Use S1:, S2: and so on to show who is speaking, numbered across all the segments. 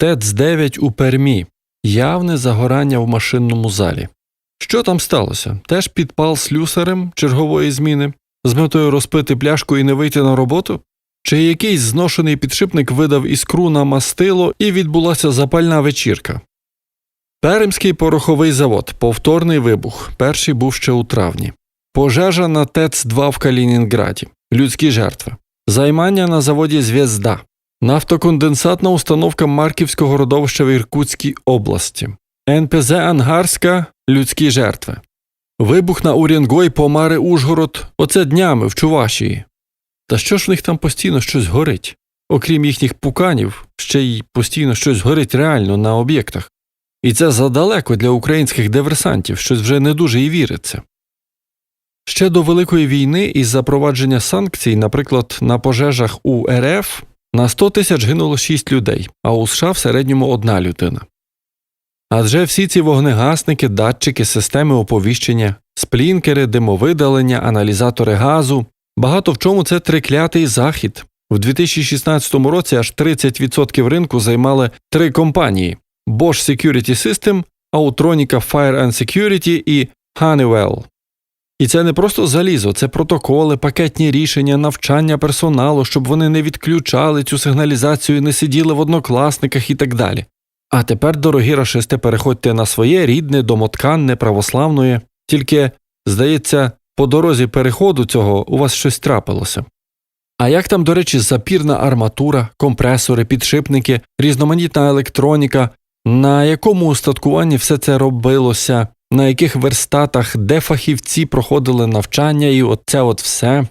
S1: ТЕЦ-9 у Пермі. Явне загорання в машинному залі. Що там сталося? Теж підпал слюсарем чергової зміни, з метою розпити пляшку і не вийти на роботу? Чи якийсь зношений підшипник видав іскру на мастило і відбулася запальна вечірка? Пермський пороховий завод. Повторний вибух. Перший був ще у травні. Пожежа на ТЕЦ-2 в Калінінграді. Людські жертви. Займання на заводі Зв'язда. Нафтоконденсатна установка Марківського родовища в Іркутській області. НПЗ Ангарська людські жертви. Вибух на Урянгой Помари Ужгород. Оце днями в Чувашії. Та що ж в них там постійно щось горить? Окрім їхніх пуканів, ще й постійно щось горить реально на об'єктах. І це задалеко для українських диверсантів, щось вже не дуже і віриться. Ще до Великої війни із запровадження санкцій, наприклад, на пожежах у РФ на 100 тисяч гинуло 6 людей, а у США в середньому одна людина. Адже всі ці вогнегасники, датчики, системи оповіщення, сплінкери, димовидалення, аналізатори газу багато в чому це триклятий захід. В 2016 році аж 30% ринку займали три компанії: Bosch Security System, Autronica Fire and Security і Honeywell. І це не просто залізо, це протоколи, пакетні рішення, навчання персоналу, щоб вони не відключали цю сигналізацію, не сиділи в однокласниках і так далі. А тепер, дорогі рашисти, переходьте на своє рідне, домотканне, православної, тільки, здається, по дорозі переходу цього у вас щось трапилося. А як там, до речі, запірна арматура, компресори, підшипники, різноманітна електроніка, на якому устаткуванні все це робилося, на яких верстатах, де фахівці проходили навчання і оце от все.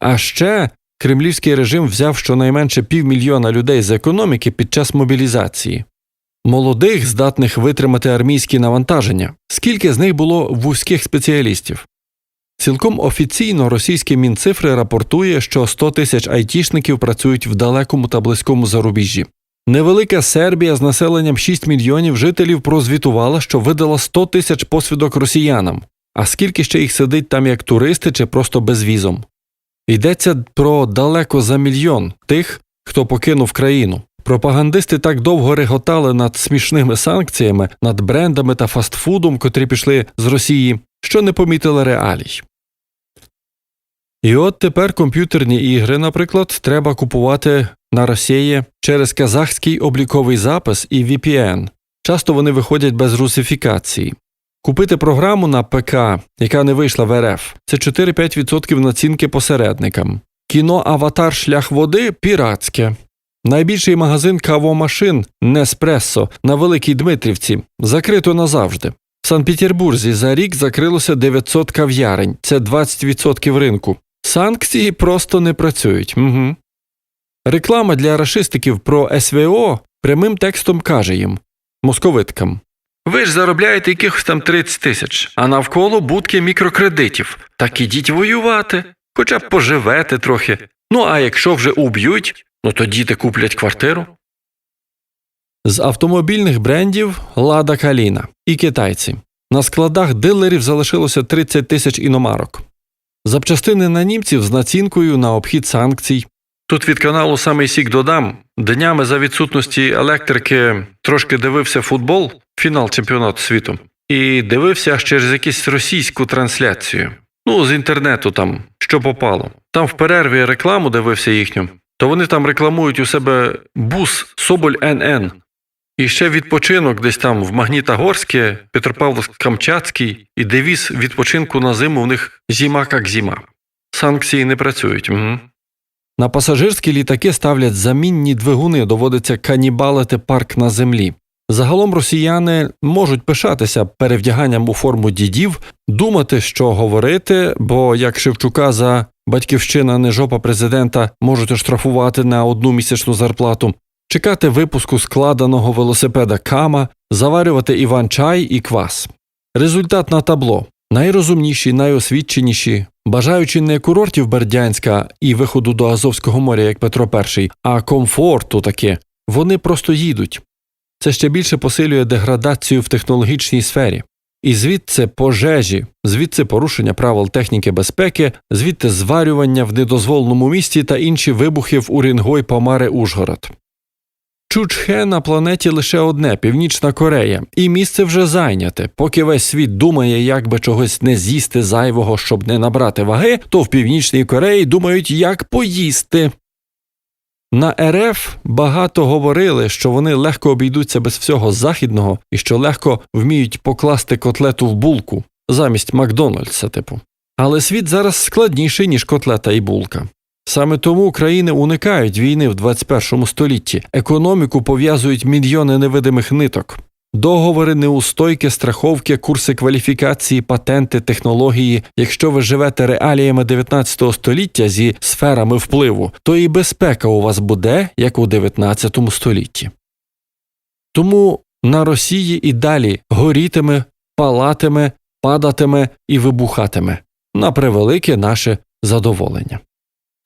S1: А ще кремлівський режим взяв щонайменше півмільйона людей з економіки під час мобілізації. Молодих, здатних витримати армійські навантаження, скільки з них було вузьких спеціалістів. Цілком офіційно російське Мінцифри рапортує, що 100 тисяч айтішників працюють в далекому та близькому зарубіжжі. Невелика Сербія з населенням 6 мільйонів жителів прозвітувала, що видала 100 тисяч посвідок росіянам, а скільки ще їх сидить там як туристи чи просто безвізом. Йдеться про далеко за мільйон тих, хто покинув країну. Пропагандисти так довго реготали над смішними санкціями, над брендами та фастфудом, котрі пішли з Росії, що не помітили реалій. І от тепер комп'ютерні ігри, наприклад, треба купувати на Росії через казахський обліковий запис і VPN. Часто вони виходять без русифікації. Купити програму на ПК, яка не вийшла в РФ, це 4-5% націнки посередникам. Кіно Аватар Шлях води піратське. Найбільший магазин кавомашин Неспресо на Великій Дмитрівці закрито назавжди. В Санкт-Петербурзі за рік закрилося 900 кав'ярень, це 20% ринку. Санкції просто не працюють. Угу. Реклама для рашистиків про СВО прямим текстом каже їм московиткам. Ви ж заробляєте якихось там 30 тисяч, а навколо будки мікрокредитів. Так ідіть воювати, хоча б поживете трохи. Ну а якщо вже уб'ють, ну то діти куплять квартиру. З автомобільних брендів Лада Каліна і китайці. На складах дилерів залишилося 30 тисяч іномарок. Запчастини на німців з націнкою на обхід санкцій. Тут від каналу самий сік додам. Днями за відсутності електрики трошки дивився футбол, фінал чемпіонату світу, і дивився аж через якусь російську трансляцію. Ну, з інтернету там, що попало. Там в перерві рекламу дивився їхню, то вони там рекламують у себе бус Соболь НН. І ще відпочинок десь там в Магнітогорське, Петропавловськ-Камчатський і девіз відпочинку на зиму в них зима як зима. Санкції не працюють. Угу. На пасажирські літаки ставлять замінні двигуни, доводиться канібалити парк на землі. Загалом росіяни можуть пишатися перевдяганням у форму дідів, думати, що говорити, бо як Шевчука за батьківщина не жопа президента можуть оштрафувати на одну місячну зарплату, чекати випуску складеного велосипеда Кама, заварювати іван-чай і квас. Результат на табло найрозумніші, найосвідченіші, бажаючи не курортів Бердянська і виходу до Азовського моря, як Петро І, а комфорту таке, вони просто їдуть. Це ще більше посилює деградацію в технологічній сфері. І звідси пожежі, звідси порушення правил техніки безпеки, звідти зварювання в недозволеному місці та інші вибухи в Урінгой Помари Ужгород. Чучхе на планеті лише одне Північна Корея, і місце вже зайняте. Поки весь світ думає, як би чогось не з'їсти зайвого, щоб не набрати ваги, то в Північній Кореї думають, як поїсти. На РФ багато говорили, що вони легко обійдуться без всього західного і що легко вміють покласти котлету в булку замість Макдональдса, типу. Але світ зараз складніший, ніж котлета і булка. Саме тому країни уникають війни в 21 столітті, економіку пов'язують мільйони невидимих ниток. Договори, неустойки, страховки, курси кваліфікації, патенти, технології. Якщо ви живете реаліями 19 століття зі сферами впливу, то і безпека у вас буде, як у 19 столітті. Тому на Росії і далі горітиме, палатиме, падатиме і вибухатиме на превелике наше задоволення.